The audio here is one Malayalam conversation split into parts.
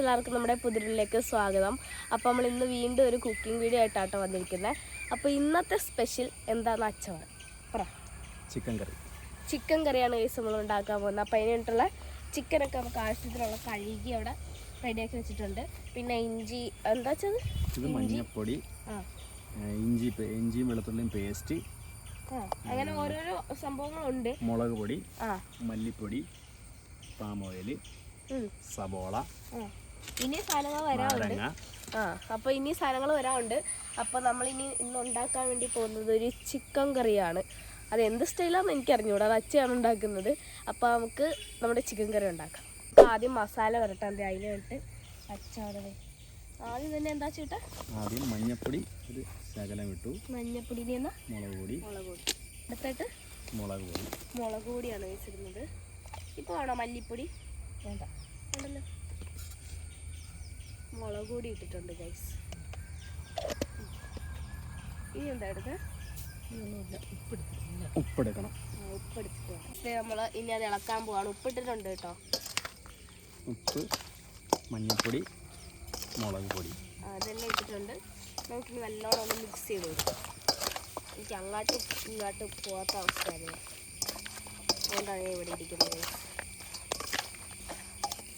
എല്ലാവർക്കും നമ്മുടെ പുതിരിലേക്ക് സ്വാഗതം. അപ്പോൾ നമ്മൾ ഇന്ന് വീണ്ടും ഒരു കുക്കിംഗ് വീഡിയോ ആയിട്ടാട്ടോ വന്നിരിക്കുന്നത് അപ്പോൾ ഇന്നത്തെ സ്പെഷ്യൽ എന്താണെന്ന് അച്ഛൻ പറ. ചിക്കൻ കറി ചിക്കൻ കറിയാണ് കേസ് നമ്മൾ ഉണ്ടാക്കാൻ പോകുന്നത്. അപ്പോൾ അതിനായിട്ടുള്ള ചിക്കനൊക്കെ നമുക്ക് ആവശ്യത്തിനുള്ള കഴുകി അവിടെ റെഡിയാക്കി വെച്ചിട്ടുണ്ട്. പിന്നെ ഇഞ്ചി എന്താ വെച്ചത്? ഇത് മഞ്ഞപ്പൊടി ആ. ഇഞ്ചി ഇഞ്ചിയും വെളുത്തുള്ളിയും പേസ്റ്റ് അങ്ങനെ ഓരോരോ സംഭവങ്ങളുണ്ട്. മുളക് പൊടി ആ. മല്ലിപ്പൊടി പാം ഓയിൽ സബോള. ഇനി സാധനങ്ങൾ വരാറുണ്ട്. ആ അപ്പോൾ ഇനി സാധനങ്ങൾ വരാറുണ്ട്. അപ്പോൾ ഇനി ഇന്ന് ഉണ്ടാക്കാൻ വേണ്ടി പോകുന്നത് ഒരു ചിക്കൻ കറിയാണ്. അത് എന്ത് സ്റ്റൈലാണെന്ന് എനിക്ക് അറിഞ്ഞൂടാ അത് അച്ഛയാണ് ഉണ്ടാക്കുന്നത്. അപ്പോൾ നമുക്ക് നമ്മുടെ ചിക്കൻ കറി ഉണ്ടാക്കാം. അപ്പോൾ ആദ്യം മസാല വരട്ടാൻ അതിന് വേണ്ടിയിട്ട് അച്ചാറ് ആദ്യം തന്നെ എന്താ ചേട്ടാ ആദ്യം മഞ്ഞപ്പൊടി ഒരു ശകലം ഇട്ടു. മഞ്ഞപ്പൊടി മുളക് പൊടി. മുളക് പൊടി. അടുത്തായിട്ട്? മുളക് പൊടി. മുളക് പൊടിയാണ് വെച്ചിരുന്നത് ഇപ്പോൾ വേണോ മല്ലിപ്പൊടി? വേണ്ട. ഉണ്ടല്ലോ മുളക് കൂടി ഇട്ടിട്ടുണ്ട് ഗൈസ് ഈ എന്താ എടുത്തത് ഉപ്പെടുക്കണം ഉപ്പെടുത്തിട്ട് നമ്മൾ ഇനി അത് ഇളക്കാൻ പോവാണ്. ഉപ്പിട്ടിട്ടുണ്ട് കേട്ടോ. ഉപ്പ് മഞ്ഞപ്പൊടി മുളക് പൊടി. അതെല്ലാം ഇട്ടിട്ടുണ്ട്. നമുക്കിനി നല്ലോണം ഒന്ന് മിക്സ് ചെയ്ത് കൊടുക്കാം. എനിക്ക് അങ്ങോട്ടും ഇങ്ങോട്ടും പോകാത്ത അവസ്ഥയാണ് അതുകൊണ്ടാണ് ഞാൻ ഇവിടെ ഇരിക്കുന്നത്.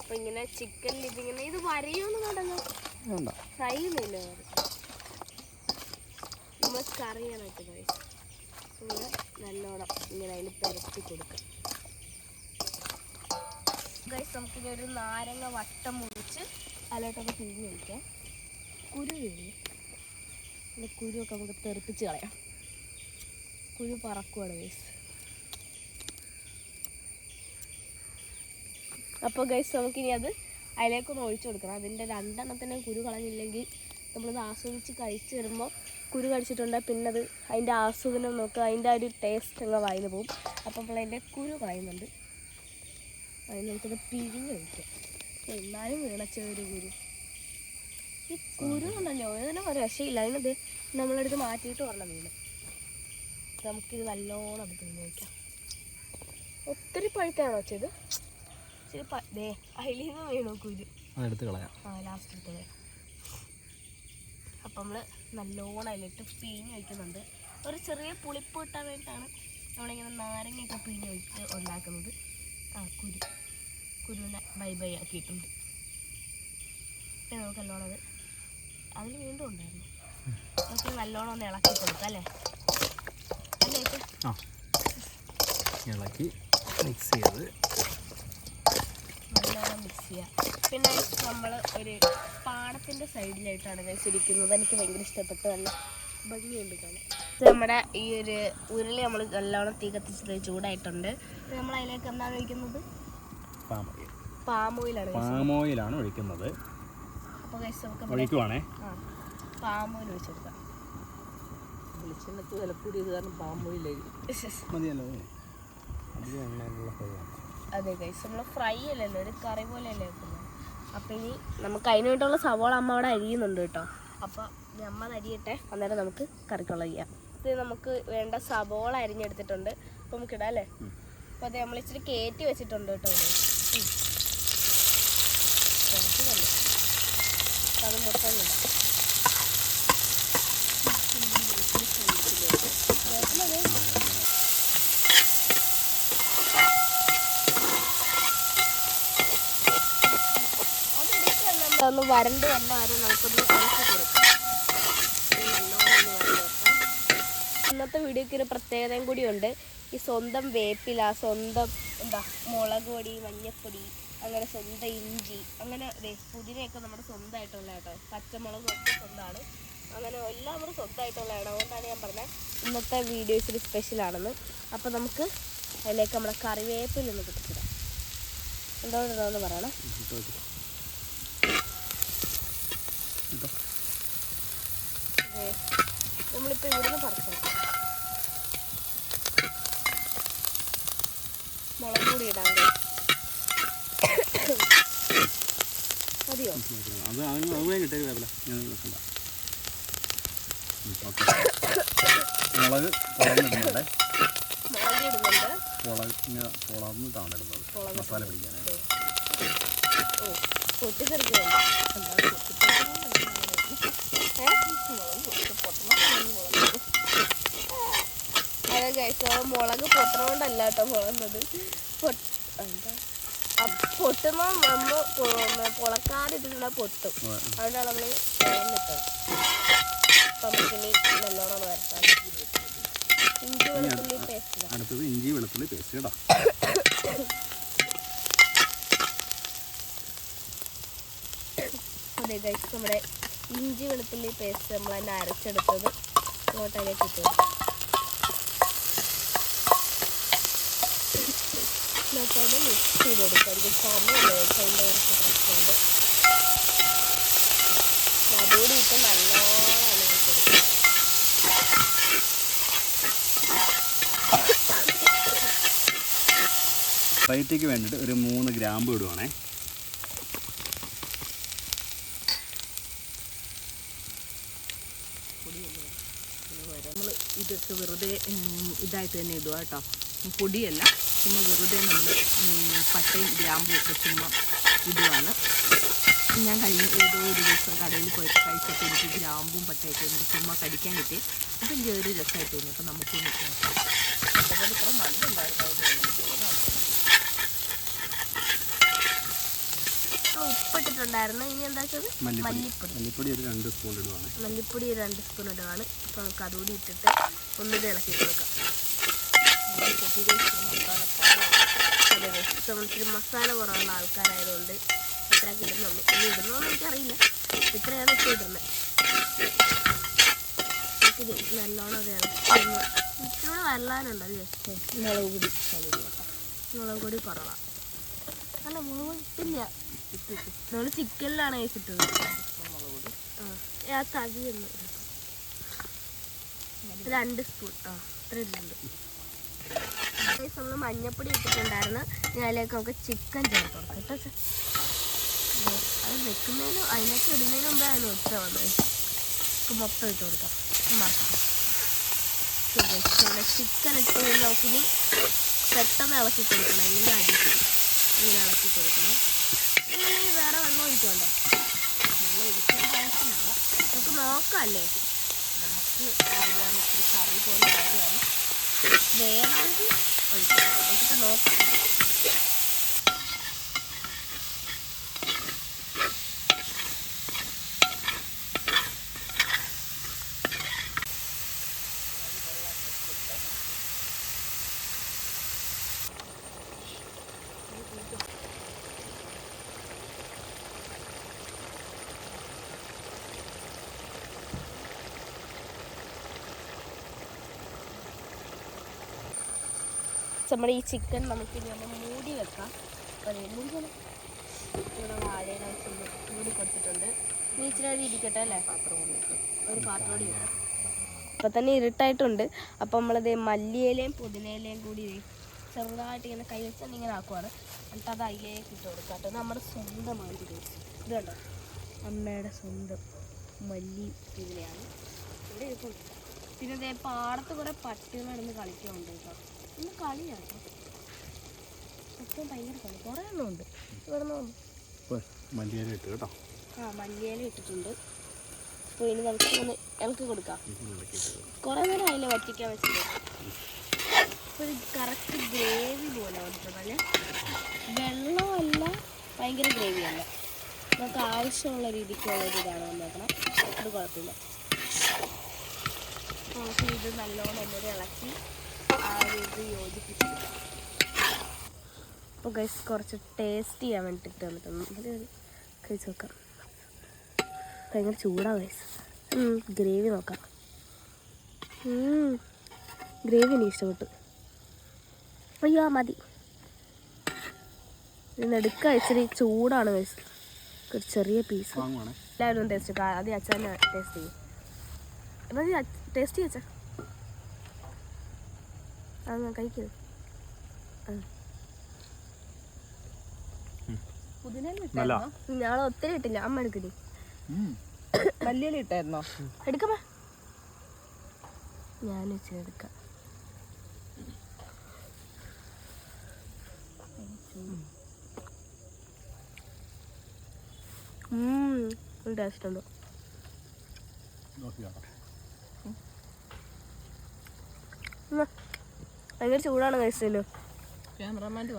അപ്പോൾ ഇങ്ങനെ ചിക്കൻ ഇതിങ്ങനെ ഇത് വരയോന്ന് തുടങ്ങും ഫ്രൈ ഒന്നുമില്ല നമ്മൾ ഗൈസ് ഇങ്ങനെ നല്ലോണം ഇങ്ങനെ അതിൽ പുരട്ടി കൊടുക്കാം. ഗൈസ് നമുക്കിനി ഒരു നാരങ്ങ വട്ടം മുറിച്ച് അതിലോട്ടൊക്കെ പിഴിഞ്ഞ് കഴിക്കാം. കുരു കഴിഞ്ഞു കുരുവൊക്കെ നമുക്ക് തെറിപ്പിച്ച് കളയാം. കുരു പറക്കുവാണ് ഗൈസ് അപ്പോൾ ഗൈസ് നമുക്കിനി അത് അതിലേക്കൊന്ന് ഒഴിച്ചു കൊടുക്കണം. അതിന്റെ രണ്ടെണ്ണത്തിനെ കുരു കളഞ്ഞില്ലെങ്കിൽ നമ്മളിത് ആസ്വദിച്ച് കഴിച്ച് വരുമ്പോൾ കുരു കഴിച്ചിട്ടുണ്ടെങ്കിൽ പിന്നെ അത് അതിന്റെ ആസ്വദനം നോക്കുക അതിന്റെ ഒരു ടേസ്റ്റ് അങ്ങ് വായിന്ന് പോകും അപ്പോൾ നമ്മൾ അതിന്റെ കുരു കളയുന്നുണ്ട്. അതിന് നമുക്കത് പിഴിഞ്ഞ് ഒഴിക്കാം. എന്നാലും വീണച്ച ഒരു കുരു. ഈ കുരു ഉണ്ടല്ലോ അതിനെ ഒരു രക്ഷയില്ല. അതിനത് നമ്മളെടുത്ത് മാറ്റിയിട്ട് വരണം വീണ്. നമുക്കിത് നല്ലോണം അത് പിഴിഞ്ഞ് വയ്ക്കാം ഒത്തിരി പഴുത്താണോ വെച്ചത് ഇച്ചിരി അതിൽ നിന്ന് വീണു കുരു അതെടുത്ത് കളയാം. ആ ലാസ്റ്റ് ഇട്ടത്. അപ്പം നമ്മൾ നല്ലോണം അതിലിട്ട് പിഴിഞ്ഞ് വയ്ക്കുന്നുണ്ട് ഒരു ചെറിയ പുളിപ്പ് കിട്ടാൻ വേണ്ടിയിട്ടാണ് നമ്മളിങ്ങനെ നാരങ്ങയൊക്കെ പിഴിഞ്ഞ് വെച്ചിട്ട് ഉണ്ടാക്കുന്നത്. ആ കുരു. കുരുവിനെ ബൈ ബൈ ആക്കിയിട്ടുണ്ട്. പിന്നെ നമുക്ക് നല്ലോണം അത് അതിൽ വീണ്ടും ഉണ്ടായിരുന്നു. നമുക്ക് നല്ലോണം ഒന്ന് ഇളക്കി കൊടുക്കാം അല്ലേ? അല്ലേ ആ ഇളക്കി മിക്സ് ചെയ്ത് നല്ലോണം മിക്സ് ചെയ്യാം. പിന്നെ നമ്മൾ ഒരു പാടത്തിന്റെ സൈഡിലായിട്ടാണ് വെച്ചിരിക്കുന്നത് എനിക്ക് ഭയങ്കര ഇഷ്ടപ്പെട്ടു. നല്ല ഭംഗിയുണ്ട് കാണാൻ. നമ്മുടെ ഈ ഒരു ഉരുളി നമ്മൾ നല്ലോണം തീ കത്തിച്ചത് ചൂടായിട്ടുണ്ട്. നമ്മൾ അതിലേക്ക് എന്താണ് ഒഴിക്കുന്നത്? Palm oil. പാം ഓയിലാണ് പാം ഓയിലാണ് ഒഴിക്കുന്നത്. ഒഴിക്കുവാണേ? ആ പാം ഓയിൽ ഒഴിച്ചെടുക്കാം. വെളിച്ചെണ്ണക്ക് വില കൂടിയത് കാരണം പാമ്പോയിലേക്ക് മതിയല്ലോ. അധികം എണ്ണയുള്ള അതെ ഗൈസ് നമ്മൾ ഫ്രൈ അല്ലല്ലോ ഒരു കറി പോലെയല്ലേ വെക്കുന്നത്. അപ്പം ഇനി നമുക്ക് അതിന് വേണ്ടിയുള്ള സവോള അമ്മ അവിടെ അരിയുന്നുണ്ട് കേട്ടോ. അപ്പോൾ ഇനി അമ്മ അരിയട്ടെ. അന്നേരം നമുക്ക് കറിക്കുള്ള ചെയ്യാം. ഇത് നമുക്ക് വേണ്ട സവോള അരിഞ്ഞെടുത്തിട്ടുണ്ട്. അപ്പോൾ നമുക്ക് ഇടാം അല്ലേ. അപ്പോൾ അത് നമ്മൾ ഇച്ചിരി കയറ്റി വെച്ചിട്ടുണ്ട് കേട്ടോ. കുറച്ച്. അപ്പോൾ അത് മൊത്തം ഇടാം. വേപ്പില ദേ ഒന്ന് വരണ്ട് വന്ന വരെ നമുക്കൊന്ന് കുറച്ച് കൊടുക്കാം. ഇന്നത്തെ വീഡിയോക്ക് ഒരു പ്രത്യേകതയും കൂടിയുണ്ട് ഈ സ്വന്തം വേപ്പില സ്വന്തം എന്താ മുളക് പൊടി മഞ്ഞപ്പൊടി അങ്ങനെ സ്വന്തം ഇഞ്ചി അങ്ങനെ പുതിനയൊക്കെ നമ്മുടെ സ്വന്തമായിട്ടുള്ള കേട്ടോ. പച്ചമുളകും ഒക്കെ സ്വന്തമാണ്. അങ്ങനെ എല്ലാം നമ്മുടെ സ്വന്തമായിട്ടുള്ളതാണ് അതുകൊണ്ടാണ് ഞാൻ പറഞ്ഞത് ഇന്നത്തെ വീഡിയോസ് ഒരു സ്പെഷ്യലാണെന്ന് അപ്പോൾ നമുക്ക് അതിലേക്ക് നമ്മുടെ കറിവേപ്പിലൊന്ന് പിടിച്ചിടാം. എന്താണെന്ന് പറയണം ഇട്ടോ വെച്ചിട്ട്. ഇട്ടോ. ദേ, നമ്മളിപ്പോ ഇവിടുന്ന് പറിച്ചു? മുളക് പൊടി ഇടാണ്ട് മതിയോ? അത് അത് അതുകൂടെ കിട്ടിയ വേപ്പില ഞാൻ മുളക് കുളന്നിടുന്നുണ്ട് മുളക് ഇടുന്നുണ്ട്. മുളക് ഇങ്ങനെ കുളന്നിട്ടാണ് ഇടുന്നത്. മസാല പിടിക്കാനായിട്ട്. ഓ. അതെ മുളക് പൊട്ടണോണ്ടല്ല കേട്ടോ പോകുന്നത്. പൊട്ട് എന്താ? ആ പൊട്ടുമ്പോ നമ്മ പൊ- പൊളക്കാതിട്ടിട്ടുള്ള പൊട്ടും. അതുകൊണ്ടാണ് നമ്മൾ നമുക്കിനി നല്ലോണം ഒന്ന് വരട്ടാം. ഇഞ്ചി വെളുത്തുള്ളി പേസ്റ്റ് അടുത്തത് ഇഞ്ചി വെളുത്തുള്ളി പേസ്റ്റ് അതെ ഗൈസ് നമ്മുടെ ഇഞ്ചി വെളുത്തുള്ളി പേസ്റ്റ് നമ്മൾ തന്നെ അരച്ചെടുത്തത് ഇങ്ങോട്ടതിലേക്ക് ഇട്ടു എന്നിട്ടത് മിക്സ് ചെയ്ത് കൊടുക്കുക എനിക്ക് അതിന്റെ കുറച്ച് പ്രശ്നമുണ്ട് ഇട്ട് നല്ലോണം റൈറ്റിക്ക് വേണ്ടിയിട്ട് ഒരു മൂന്ന് ഗ്രാമ്പ് ഇടുവാണേ. ഇതൊക്കെ വെറുതെ ഇതായിട്ട് തന്നെ ഇടുക കേട്ടോ. പൊടിയല്ല ചുമ്മാ വെറുതെ നമ്മൾ പട്ടയും ഗ്രാമ്പും ഒക്കെ ചുമ്മാ ഇടുവാണ്. ഞാൻ കഴിഞ്ഞ ഏതോ ഒരു ദിവസം കടയിൽ പോയിട്ട് കഴിച്ചപ്പോൾ എനിക്ക് ഗ്രാമ്പും പട്ടയൊക്കെ എനിക്ക് ചുമ്മാ കടിക്കാൻ കിട്ടി. അപ്പം എനിക്ക് ഒരു രസമായിട്ട് തോന്നി. അപ്പം നമുക്ക് അതുപോലെ ഇത്ര മണ്ണുണ്ടായിരുന്നു ഉപ്പിട്ടിട്ടുണ്ടായിരുന്നു ഇനി എന്താ വെച്ചത് മല്ലിപ്പൊടി. മല്ലിപ്പൊടി ഒരു രണ്ട് സ്പൂൺ ഇടുവാണ്. മല്ലിപ്പൊടി ഒരു രണ്ട് സ്പൂൺ ഇടുവാണ്. അപ്പോൾ നമുക്ക് അതുകൂടി ഇട്ടിട്ട് ഒന്നുകൂടി ഇളക്കി കൊടുക്കാം. അതെ മസാല കുറവുള്ള ആൾക്കാരായതുകൊണ്ട് ഇത്ര കിട്ടുന്നുള്ളൂ ഇനി ഇടുന്നോന്ന് എനിക്കറിയില്ല. ഇത്രയാണ് ഇപ്പോൾ ഇടുന്നത്. നമുക്കിത് നല്ലോണം അത് ഇളക്കി ഇച്ചിരി വരലാനുണ്ടല്ലേ മുളക് പൊടി. മുളക് പൊടി കുറവാണ് അല്ല മുളക് പൊടി ഇട്ടില്ല. നമ്മൾ ചിക്കനിലാണ് കഴിച്ചിട്ടത്. രണ്ട് സ്പൂൺ. ആ ഇത്ര ഇട്ടുണ്ട് നമ്മൾ മഞ്ഞപ്പൊടി ഇട്ടിട്ടുണ്ടായിരുന്നു. ഇനി നമുക്ക് ചിക്കൻ ചേർത്ത് കൊടുക്കാം കേട്ടോ. അത് വെക്കുന്നതിനും അതിനൊക്കെ ഇടുന്നതിന് മുമ്പേ അതിന് ഒച്ച വന്നത് മൊത്തം ഇട്ട് കൊടുക്കാം. മറക്കാം ചിക്കൻ ഇട്ട് കഴിഞ്ഞ് നമുക്കിനി പെട്ടെന്ന് ഇളക്കി കൊടുക്കണം. അല്ലെങ്കിൽ അടി ഇങ്ങനെ ഇളക്കി കൊടുക്കണം. ഇല്ലെങ്കിൽ വേറെ വെള്ളം ഒഴിക്കണ്ടോ? വെള്ളം ഒഴിക്കേണ്ട ആവശ്യമില്ല. നമുക്ക് നോക്കാമല്ലേ നമുക്ക് അറിയാൻ ഇച്ചിരി കറി പോലെ കാര്യമാണ് വേണമെങ്കിൽ ഒഴിക്കാം. നോക്കാം. നമ്മുടെ ഈ ചിക്കൻ നമുക്ക് ഇനി ഒന്ന് മൂടി വെക്കാം. മൂടി ഇവിടെ വാഴയുടെ മൂടി കൊടുത്തിട്ടുണ്ട്. നീ ഇച്ചിരി നേരം ഇരിക്കട്ടെ അല്ലേ? പാത്രം ഒരു പാത്രം കൂടി ഇപ്പം തന്നെ ഇരുട്ടായിട്ടുണ്ട്. അപ്പം നമ്മളത് മല്ലിയിലയും പുതിനയിലയും കൂടി ചെറുതായിട്ട് ഇങ്ങനെ കൈ വെച്ചാൽ ഇങ്ങനെ ആക്കുവാണ്. എന്നിട്ട് അത് അതിലേക്ക് ഇട്ട് കൊടുക്കുക നമ്മുടെ സ്വന്തമാണ് ഇത് അമ്മയുടെ സ്വന്തം മല്ലി പുതിനയാണ്. ഇവിടെ ഇരിപ്പുണ്ട് പിന്നെ പാടത്ത് കുറേ പട്ടികൾ നടന്ന് കളിക്കുന്നുണ്ട് കേട്ടോ ഇന്ന് കളിയാണ്. ഇപ്പം ഭയങ്കര കളി. കുറേ എണ്ണം ഉണ്ട്. ഇവിടെ മല്ലിയില ഇട്ട് കേട്ടോ. ആ മല്ലിയില ഇട്ടിട്ടുണ്ട്. അപ്പോൾ ഇനി നമുക്ക് ഒന്ന് ഇളക്കി കൊടുക്കാം. കുറേ നേരം അതിൽ വറ്റിക്കാൻ വെച്ചിട്ട് അപ്പോൾ ഒരു കറക്റ്റ് ഗ്രേവി പോലെ വന്നിട്ടുണ്ടല്ലേ? വെള്ളമല്ല ഭയങ്കര ഗ്രേവിയല്ല നമുക്ക് ആവശ്യമുള്ള രീതിക്കുള്ള ഒരു ഇതാണ് വന്നേക്കണം. അത് കുഴപ്പമില്ല. നമുക്ക് ഇത് നല്ലോണം ഒന്നൊരു ഇളക്കി. ആ ഒരു ഇത് യോജിപ്പിച്ചെടുക്കാം അപ്പോൾ ഗൈസ് കുറച്ച് ടേസ്റ്റ് ചെയ്യാൻ വേണ്ടിയിട്ട് വന്നിട്ടുണ്ട് കഴിച്ച് നോക്കാം. ഭയങ്കര ചൂടാ ഗൈസ് ഗ്രേവി നോക്കാം. ഗ്രേവി എനിക്ക് ഇഷ്ടപ്പെട്ടു. അയ്യോ മതി. ഇതിന് എടുക്കാൻ ഇച്ചിരി ചൂടാണ് ഗൈസ് ഒരു ചെറിയ പീസ് എല്ലാവരും ടേസ്റ്റ് ആദ്യം അച്ഛൻ ടേസ്റ്റ് ചെയ്യും. എന്നാൽ ടേസ്റ്റ് ചെയ്യ ആ ഞാൻ നല്ല ഞങ്ങൾ ഒത്തിരി ഇട്ടില്ല. അമ്മ എടുക്കടി. വലിയ ഇട്ടായിരുന്നോ? എടുക്കമ്മ. ഞാൻ വെച്ചിട്ട് എടുക്കാം. ടേസ്റ്റ് ഉണ്ട് നോക്കിയാ. ഭയങ്കര ചൂടാണ് കഴിച്ചല്ലോ ക്യാമറമാന്റെ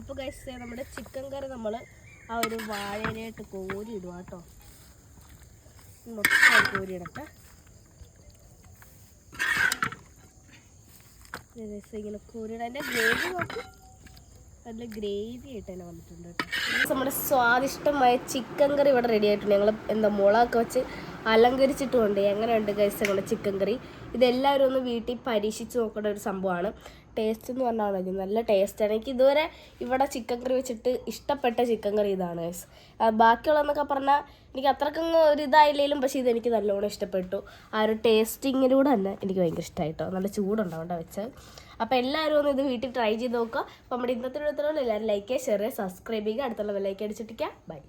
അപ്പോൾ കഴിച്ച നമ്മുടെ ചിക്കൻ കറി നമ്മൾ ആ ഒരു വാഴയിലായിട്ട് കോരി ഇടുക കേട്ടോ മൊത്തം കോരി ഇടട്ടെ ഇങ്ങനെ കോരിയിട. അതിന്റെ ഗ്രേവി നോക്കും. നല്ല ഗ്രേവി ആയിട്ട് തന്നെ വന്നിട്ടുണ്ട് കേട്ടോ നമ്മുടെ സ്വാദിഷ്ടമായ ചിക്കൻ കറി ഇവിടെ റെഡി ആയിട്ടുണ്ട്. ഞങ്ങൾ എന്താ മുളകൊക്കെ വെച്ച് അലങ്കരിച്ചിട്ടുമുണ്ട്. എങ്ങനെയുണ്ട് ഗൈസ് നമ്മുടെ ചിക്കൻ കറി? ഇതെല്ലാവരും ഒന്ന് വീട്ടിൽ പരീക്ഷിച്ച് നോക്കേണ്ട ഒരു സംഭവമാണ്. ടേസ്റ്റ് എന്ന് പറഞ്ഞാൽ മതി. നല്ല ടേസ്റ്റാണ് എനിക്ക് ഇതുവരെ ഇവിടെ ചിക്കൻ കറി വെച്ചിട്ട് ഇഷ്ടപ്പെട്ട ചിക്കൻ കറി ഇതാണ് ഗൈസ് ബാക്കിയുള്ളതെന്നൊക്കെ പറഞ്ഞാൽ എനിക്ക് അത്രക്കൊന്നും ഒരു ഇതായില്ലെങ്കിലും പക്ഷേ ഇതെനിക്ക് നല്ലോണം ഇഷ്ടപ്പെട്ടു. ആ ഒരു ടേസ്റ്റിങ്ങിലൂടെ തന്നെ എനിക്ക് ഭയങ്കര ഇഷ്ടമായിട്ടോ നല്ല ചൂടുണ്ടാവേണ്ട വെച്ച് അപ്പോൾ എല്ലാവരും ഒന്ന് ഇത് വീട്ടിൽ ട്രൈ ചെയ്ത് നോക്കുക. അപ്പോൾ നമ്മുടെ ഇന്നത്തെ വീഡിയോ എല്ലാവരും ലൈക്ക് ചെയ്യുക ഷെയർ ചെയ്യുക. സബ്സ്ക്രൈബ് ചെയ്യുക അടുത്തുള്ള ബെല്ലൈക്ക് അടിച്ചിട്ടിരിക്കുക ബൈ